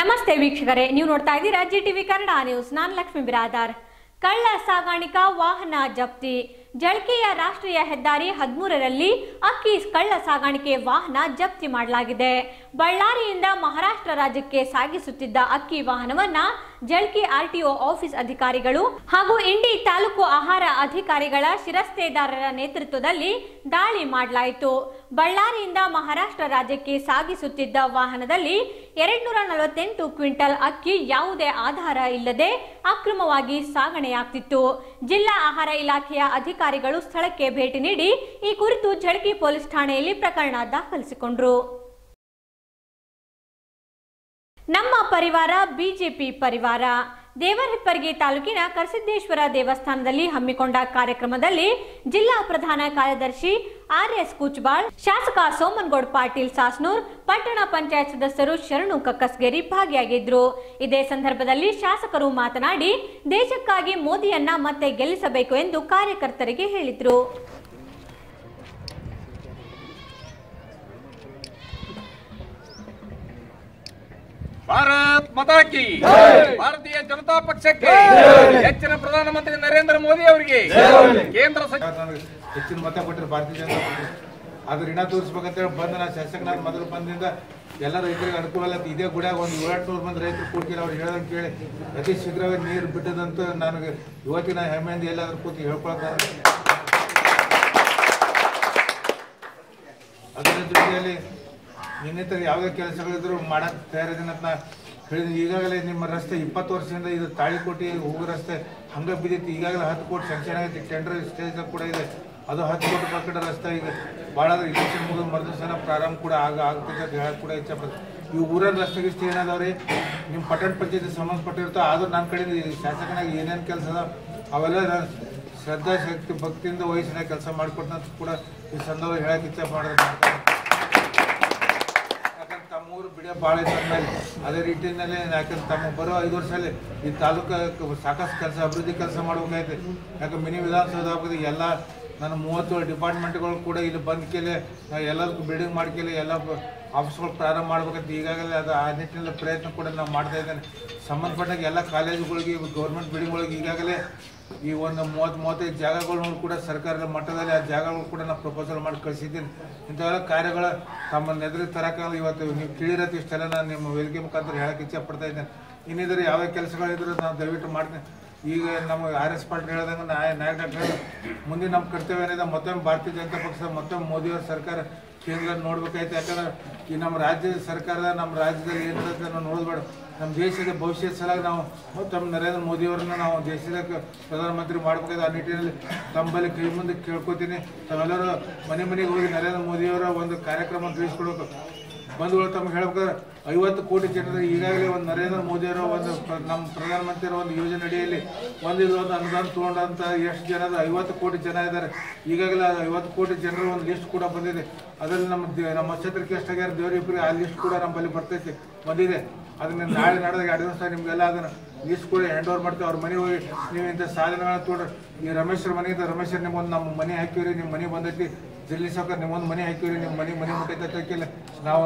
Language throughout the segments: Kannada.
ನಮಸ್ತೆ ವೀಕ್ಷಕರೇ, ನೀವು ನೋಡ್ತಾ ಇದ್ದೀರಾ ಜಿ ಟಿವಿ ಕನ್ನಡ ನ್ಯೂಸ್ ನಾನು ಲಕ್ಷ್ಮೀ ಬಿರಾದಾರ್. ಕಳ್ಳ ಸಾಗಾಣಿಕಾ, ವಾಹನ ಜಪ್ತಿ. ಜಳಕೆಯ ರಾಷ್ಟ್ರೀಯ ಹೆದ್ದಾರಿ ಹದಿಮೂರರಲ್ಲಿ ಅಕ್ಕಿ ಕಳ್ಳ ಸಾಗಾಣಿಕೆ, ವಾಹನ ಜಪ್ತಿ ಮಾಡಲಾಗಿದೆ. ಬಳ್ಳಾರಿಯಿಂದ ಮಹಾರಾಷ್ಟ್ರ ರಾಜ್ಯಕ್ಕೆ ಸಾಗಿಸುತ್ತಿದ್ದ ಅಕ್ಕಿ ವಾಹನವನ್ನ ಜಳ್ಕಿ ಆರ್ಟಿಒ ಆಫೀಸ್ ಅಧಿಕಾರಿಗಳು ಹಾಗೂ ಇಂಡಿ ತಾಲೂಕು ಆಹಾರ ಅಧಿಕಾರಿಗಳ ಶಿರಸ್ತೇದಾರರ ನೇತೃತ್ವದಲ್ಲಿ ದಾಳಿ ಮಾಡಲಾಯಿತು. ಬಳ್ಳಾರಿಯಿಂದ ಮಹಾರಾಷ್ಟ್ರ ರಾಜ್ಯಕ್ಕೆ ಸಾಗಿಸುತ್ತಿದ್ದ ವಾಹನದಲ್ಲಿ ಎರಡ್ನೂರ ನಲವತ್ತೆಂಟು ಕ್ವಿಂಟಲ್ ಅಕ್ಕಿ ಯಾವುದೇ ಆಧಾರ ಇಲ್ಲದೆ ಅಕ್ರಮವಾಗಿ ಸಾಗಣೆಯಾಗ್ತಿತ್ತು. ಜಿಲ್ಲಾ ಆಹಾರ ಇಲಾಖೆಯ ಅಧಿಕಾರಿಗಳು ಸ್ಥಳಕ್ಕೆ ಭೇಟಿ ನೀಡಿ ಈ ಕುರಿತು ಜಳಕಿ ಪೊಲೀಸ್ ಠಾಣೆಯಲ್ಲಿ ಪ್ರಕರಣ ದಾಖಲಿಸಿಕೊಂಡ್ರು. ನಮ್ಮ ಪರಿವಾರ, ಬಿಜೆಪಿ ಪರಿವಾರ. ದೇವರಹಿಪ್ಪರಿಗೆ ತಾಲೂಕಿನ ಕರಸಿದ್ದೇಶ್ವರ ದೇವಸ್ಥಾನದಲ್ಲಿ ಹಮ್ಮಿಕೊಂಡ ಕಾರ್ಯಕ್ರಮದಲ್ಲಿ ಜಿಲ್ಲಾ ಪ್ರಧಾನ ಕಾರ್ಯದರ್ಶಿ ಆರ್ ಎಸ್ ಕುಚ್ಬಾಳ್, ಶಾಸಕ ಸೋಮನಗೌಡ್ ಪಾಟೀಲ್ ಸಾಸ್ನೂರ್, ಪಟ್ಟಣ ಪಂಚಾಯತ್ ಸದಸ್ಯರು ಶರಣು ಕಕ್ಕಸ್ಗೇರಿ ಭಾಗಿಯಾಗಿದ್ರು. ಇದೇ ಸಂದರ್ಭದಲ್ಲಿ ಶಾಸಕರು ಮಾತನಾಡಿ, ದೇಶಕ್ಕಾಗಿ ಮೋದಿಯನ್ನ ಮತ್ತೆ ಗೆಲ್ಲಿಸಬೇಕು ಎಂದು ಕಾರ್ಯಕರ್ತರಿಗೆ ಹೇಳಿದ್ರು. ಮಾತಾ ಭಾರತೀಯ ಜನತಾ ಪಕ್ಷಕ್ಕೆ ಹೆಚ್ಚಿನ ಪ್ರಧಾನಮಂತ್ರಿ ನರೇಂದ್ರ ಮೋದಿ ಅವರಿಗೆ ಕೇಂದ್ರ ಹೆಚ್ಚಿನ ಮತ ಕೊಟ್ಟರು ಭಾರತೀಯ ಜನತಾ ಪಕ್ಷ. ಅದು ಋಣ ತೋರಿಸ್ಬೇಕಂತೇಳಿ ಬಂದ ನಾನು ಶಾಸಕನಾದ ಮೊದಲು ಬಂದಿಂದ ಎಲ್ಲ ರೈತರಿಗೆ ಅನುಕೂಲ ಅಲ್ಲ. ಇದೇ ಗುಡಿಯಾಗ ಒಂದು ಏಳೆಂಟುನೂರು ಮಂದಿ ರೈತರು ಕೂಡ್ಕಿಲ್ಲ ಅವ್ರು ಹೇಳ್ದಂಗೆ ಕೇಳಿ ಅತಿ ಶೀಘ್ರವೇ ನೀರು ಬಿಟ್ಟದಂತ ನನಗೆ ಇವತ್ತಿನ ಹೆಮ್ಮೆಯಿಂದ ಎಲ್ಲಾದ್ರೂ ಕೂತು ಹೇಳ್ಕೊಳ್ತಾರೆ ಅದರ ಜೊತೆಯಲ್ಲಿ ಇನ್ನಿತರ ಯಾವುದೇ ಕೆಲಸಗಳಿದ್ರು ಮಾಡಕ್ಕೆ ತಯಾರಿದ್ದೀನಿ ನಾ ಈಗಾಗಲೇ ನಿಮ್ಮ ರಸ್ತೆ ಇಪ್ಪತ್ತು ವರ್ಷದಿಂದ ಇದು ತಾಳಿಕೋಟಿ ಹೋಗೋ ರಸ್ತೆ ಹಂಗೆ ಬಿದ್ದಿತ್ತು ಈಗಾಗಲೇ ಹತ್ತು ಕೋಟಿ ಸ್ಯಾಂಕ್ಷನ್ ಆಗೈತಿ. ಟೆಂಡರ್ ಸ್ಟೇಜ್ ಕೂಡ ಇದೆ. ಅದು ಹತ್ತು ಕೋಟಿ ಪ್ರಕಟ ರಸ್ತೆ ಈಗ. ಭಾಳ ಇಲೆಕ್ಷನ್ ಮುಗಿದ ಮರುದಿವಸನ ಪ್ರಾರಂಭ ಕೂಡ ಆಗ ಆಗ್ತೈತೆ ಅಂತ ಹೇಳಕ್ಕೆ ಕೂಡ ಇಚ್ಛೆ ಪಡ್ತೀನಿ. ಈ ಊರಲ್ಲಿ ರಸ್ತೆ ಇಷ್ಟು ಏನಾದವ್ರಿ? ನಿಮ್ಮ ಪಟ್ಟಣ ಪಂಚಾಯತಿ ಸಂಬಂಧಪಟ್ಟಿರ್ತೋ ಆದ್ರೂ ನನ್ನ ಕಡೆಯಿಂದ ಶಾಸಕನಾಗಿ ಏನೇನು ಕೆಲಸ ಅದ ಅವೆಲ್ಲ ನಾನು ಶ್ರದ್ಧಾ, ಶಕ್ತಿ, ಭಕ್ತಿಯಿಂದ ವಹಿಸಿನ ಕೆಲಸ ಮಾಡಿಕೊಟ್ಟಂತ ಕೂಡ ಈ ಸಂದರ್ಭ ಹೇಳಕ್ಕೆ ಇಚ್ಛೆ ಮಾಡಿದ್ರೆ ಬಿಡೋ ಭಾಳ ಮೇಲೆ ಅದೇ ರೀತಿಯಲ್ಲಿ ಯಾಕಂದ್ರೆ ತಮ್ಮ ಬರೋ ಐದು ವರ್ಷದಲ್ಲಿ ಈ ತಾಲೂಕು ಸಾಕಷ್ಟು ಕೆಲಸ, ಅಭಿವೃದ್ಧಿ ಕೆಲಸ ಮಾಡಬೇಕಾಯ್ತು. ಯಾಕಂದ್ರೆ ಮಿನಿ ವಿಧಾನಸೌಧ ಎಲ್ಲ ನನ್ನ ಮೂವತ್ತು ಡಿಪಾರ್ಟ್ಮೆಂಟ್ಗಳು ಕೂಡ ಇಲ್ಲಿ ಬಂದ ಕೇಳಿ, ಎಲ್ಲದಕ್ಕೂ ಬಿಲ್ಡಿಂಗ್ ಮಾಡ್ಕೇಳಿ ಎಲ್ಲ ಆಫೀಸ್ಗಳು ಪ್ರಾರಂಭ ಮಾಡ್ಬೇಕಂತ ಈಗಾಗಲೇ ಅದು ಆ ನಿಟ್ಟಿನಲ್ಲಿ ಪ್ರಯತ್ನ ಕೂಡ ನಾವು ಮಾಡ್ತಾ ಇದ್ದೇನೆ. ಸಂಬಂಧಪಟ್ಟಾಗ ಎಲ್ಲ ಕಾಲೇಜುಗಳಿಗೆ, ಗೌರ್ಮೆಂಟ್ ಬಿಲ್ಡಿಂಗ್ಗಳಿಗೆ ಈಗಾಗಲೇ ಈ ಒಂದು ಮೂವತ್ತು, ಮೂವತ್ತೈದು ಜಾಗಗಳನ್ನು ಕೂಡ ಸರ್ಕಾರದ ಮಟ್ಟದಲ್ಲಿ ಆ ಜಾಗಗಳು ಕೂಡ ನಾವು ಪ್ರಪೋಸಲ್ ಮಾಡಿ ಕಳಿಸಿದ್ದೀನಿ. ಇಂಥವೆಲ್ಲ ಕಾರ್ಯಗಳ ತಮ್ಮ ಎದುರಿಗೆ ತರಕಾಗಲ್ಲ ಇವತ್ತು ನೀವು ಕೇಳಿರತ್ತೆ ಇಷ್ಟೆಲ್ಲ ನಾನು ನಿಮ್ಮ ವೇದಿಕೆ ಮುಖಾಂತರ ಹೇಳಕ್ಕೆ ಇಚ್ಛೆ ಪಡ್ತಾ ಇದ್ದೇನೆ. ಇನ್ನಿದ್ರೆ ಯಾವ ಕೆಲಸಗಳಿದ್ರು ನಾನು ದಯವಿಟ್ಟು ಮಾಡ್ತೀನಿ. ಈಗ ನಮಗೆ ಆರ್ ಎಸ್ ಪಾಟೀಲ್ ಹೇಳ್ದಂಗೆ ನಾಯ ನಾಯಕ ಮುಂದೆ ನಮ್ಮ ಕರ್ತವ್ಯ ಏನಿದೆ, ಮತ್ತೊಮ್ಮೆ ಭಾರತೀಯ ಜನತಾ ಪಕ್ಷ ಮತ್ತೊಮ್ಮೆ ಮೋದಿಯವ್ರ ಸರ್ಕಾರ ಕೇಂದ್ರ ನೋಡ್ಬೇಕಾಯ್ತು. ಯಾಕಂದ್ರೆ ಈ ನಮ್ಮ ರಾಜ್ಯದ ಸರ್ಕಾರದ, ನಮ್ಮ ರಾಜ್ಯದಲ್ಲಿ ಏನಿರುತ್ತೆ ನಾವು ನೋಡಬೇಡ. ನಮ್ಮ ದೇಶದ ಭವಿಷ್ಯದ ಸಲಾಗಿ ನಾವು ಮತ್ತೊಮ್ಮೆ ನರೇಂದ್ರ ಮೋದಿಯವ್ರನ್ನ ನಾವು ದೇಶದ ಪ್ರಧಾನಮಂತ್ರಿ ಮಾಡ್ಬೇಕಾಯ್ತು ಆ ನಿಟ್ಟಿನಲ್ಲಿ ತಮ್ಮಲ್ಲಿ ಕೈ ಮುಂದೆ ಕೇಳ್ಕೊತೀನಿ. ತಾವೆಲ್ಲರೂ ಮನೆ ಮನೆಗೆ ಹೋಗಿ ನರೇಂದ್ರ ಮೋದಿಯವರ ಒಂದು ಕಾರ್ಯಕ್ರಮ ತಿಳಿಸ್ಕೊಡ್ಬೇಕು. ಬಂಧುಗಳು ತಮ್ಗೆ ಹೇಳ್ಬೇಕಾದ್ರೆ ಐವತ್ತು ಕೋಟಿ ಜನರು ಈಗಾಗಲೇ ಒಂದು ನರೇಂದ್ರ ಮೋದಿಯವರ ಒಂದು ನಮ್ಮ ಪ್ರಧಾನಮಂತ್ರಿಯವರ ಒಂದು ಯೋಜನೆ ಅಡಿಯಲ್ಲಿ ಒಂದು ಒಂದು ಅನುದಾನ ತಗೊಂಡಂತ ಎಷ್ಟು ಜನ ಅದ ಐವತ್ತು ಕೋಟಿ ಜನ ಇದ್ದಾರೆ. ಈಗಾಗಲೇ ಐವತ್ತು ಕೋಟಿ ಜನರ ಒಂದು ಲಿಸ್ಟ್ ಕೂಡ ಬಂದಿದೆ. ಅದರಲ್ಲಿ ನಮ್ಮ ನಮ್ಮ ಕ್ಷೇತ್ರಕ್ಕೆ ಎಷ್ಟಾಗ್ಯಾರ ದೇವರಿಬ್ಬರಿಗೆ ಆ ಲಿಸ್ಟ್ ಕೂಡ ನಮ್ಮಲ್ಲಿ ಬರ್ತೈತಿ, ಬಂದಿದೆ. ಅದನ್ನ ನಾಳೆ ನಡೆದಾಗ ದಿವಸ ನಿಮಗೆಲ್ಲ ಅದನ್ನ ಲಿಸ್ಟ್ ಕೂಡ ಹ್ಯಾಂಡ್ ಓವರ್ ಮಾಡ್ತೀವಿ. ಅವ್ರ ಮನೆ ಹೋಗಿ ನೀವು ಇಂಥ ಸಾಧನೆಗಳನ್ನ ತೊಗೊಂಡ್ರೆ. ಈ ರಮೇಶ್ರ ಮನೆಯಿಂದ ರಮೇಶ್ರ ನಿಮ್ಗೊಂದು ನಮ್ಮ ಮನೆ ಹಾಕಿವ್ರಿ, ನಿಮ್ಮ ಮನೆ ಬಂದೈತಿ. ಜಿಲ್ಲೆ ಸಾವ್ಕಾರ ನಿಮ್ಮೊಂದು ಮನೆ ಹಾಕಿವ್ರಿ, ನಿಮ್ಮ ಮನೆ ಮನೆ ಮುಟ್ಟೈತೆ ನಾವು,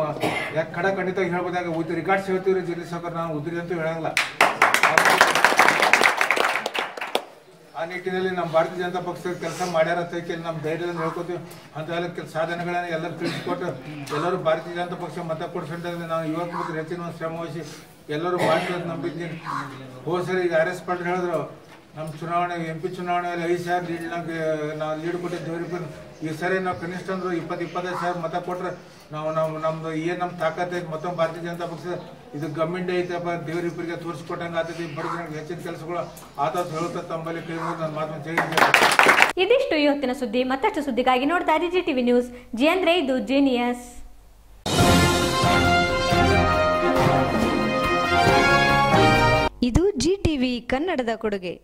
ಯಾಕೆ ಕಡ ಖಂಡಿತ ಹೇಳ್ಬೋದಾಗ ಉದ್ರಿ. ರಿಕಾರ್ಡ್ಸ್ ಹೇಳ್ತೀವ್ರಿ ಜಿಲ್ಲೆ ಸಾವ್ಕಾರ, ನಾವು ಉದ್ರಿ ಅಂತೂ ಹೇಳಂಗಿಲ್ಲ. ಆ ನಿಟ್ಟಿನಲ್ಲಿ ನಮ್ಮ ಭಾರತೀಯ ಜನತಾ ಪಕ್ಷದ ಕೆಲಸ ಮಾಡ್ಯಾರ ಅಂತ ಕೇಳಿ ನಮ್ಮ ಧೈರ್ಯದಿಂದ ಹೇಳ್ಕೊತೀವಿ. ಅಂತ ಎಲ್ಲ ಸಾಧನೆಗಳನ್ನ ಎಲ್ಲರೂ ತಿಳಿಸ್ಕೊಟ್ಟು ಎಲ್ಲರೂ ಭಾರತೀಯ ಜನತಾ ಪಕ್ಷ ಮತ ಕೊಡಿಸ್ಕೊಂಡ್ರೆ ನಾವು ಯುವಕ ಮತ್ತು ಹೆಚ್ಚಿನ ಶ್ರಮವಹಿಸಿ ಶ್ರಮ ವಹಿಸಿ ಎಲ್ಲರೂ ಭಾರತೀಯ ನಂಬಿದ್ದೀನಿ. ಹೋದ ಸರಿ ಆರ್ ಎಸ್ ಪಾಟೀಲ್ ಹೇಳಿದ್ರು. ನಮ್ಮ ಚುನಾವಣೆ ಎಂ ಪಿ ಚುನಾವಣೆಯಲ್ಲಿ ಐದು ಸಾವಿರ ಲೀಡ್ ನಮಗೆ ನಾವು ಲೀಡ್ ಕೊಟ್ಟಿದ್ದೇವೆ. ಈ ಸರಿ ನಾವು ಕನಿಷ್ಠ ಅಂದ್ರೆ ಇಪ್ಪತ್ತು ಇಪ್ಪತ್ತೈದು ಸಾವಿರ ಮತ ಕೊಟ್ಟರೆ ನಾವು ನಾವು ನಮ್ದು ಏನು ನಮ್ಮ ತಾಕತ್ತೈತೆ ಐತೆ ಮತ್ತೊಮ್ಮೆ ಭಾರತೀಯ ಜನತಾ ಪಕ್ಷ ಇದು ಗಮ್ಮಿಂಡ್ ಐತಪ್ಪ ದೇವರಿಬ್ಬರಿಗೆ ತೋರಿಸ್ಕೊಟ್ಟಂಗೆ ಆಗ್ತೈತಿ ಬಡವರಿಗೆ ಹೆಚ್ಚಿನ ಕೆಲಸಗಳು ಆತ ಹೇಳುತ್ತಾ ತಮ್ಮಲ್ಲಿ ಕೈ ಮುಗಿದು ನನ್ನ ಮಾತು ಜೈ ಜೈ ಇದಿಷ್ಟು ಇವತ್ತಿನ ಸುದ್ದಿ ಮತ್ತಷ್ಟು ಸುದ್ದಿಗಾಗಿ ನೋಡ್ತಾ ಇರಿ ಜಿ ಟಿವಿ ನ್ಯೂಸ್ ಜಿ ಅಂದ್ರೆ ಇದು ಜೀನಿಯಸ್ ಇದು ಜಿ ಟಿವಿ ಕನ್ನಡದ ಕೊಡುಗೆ.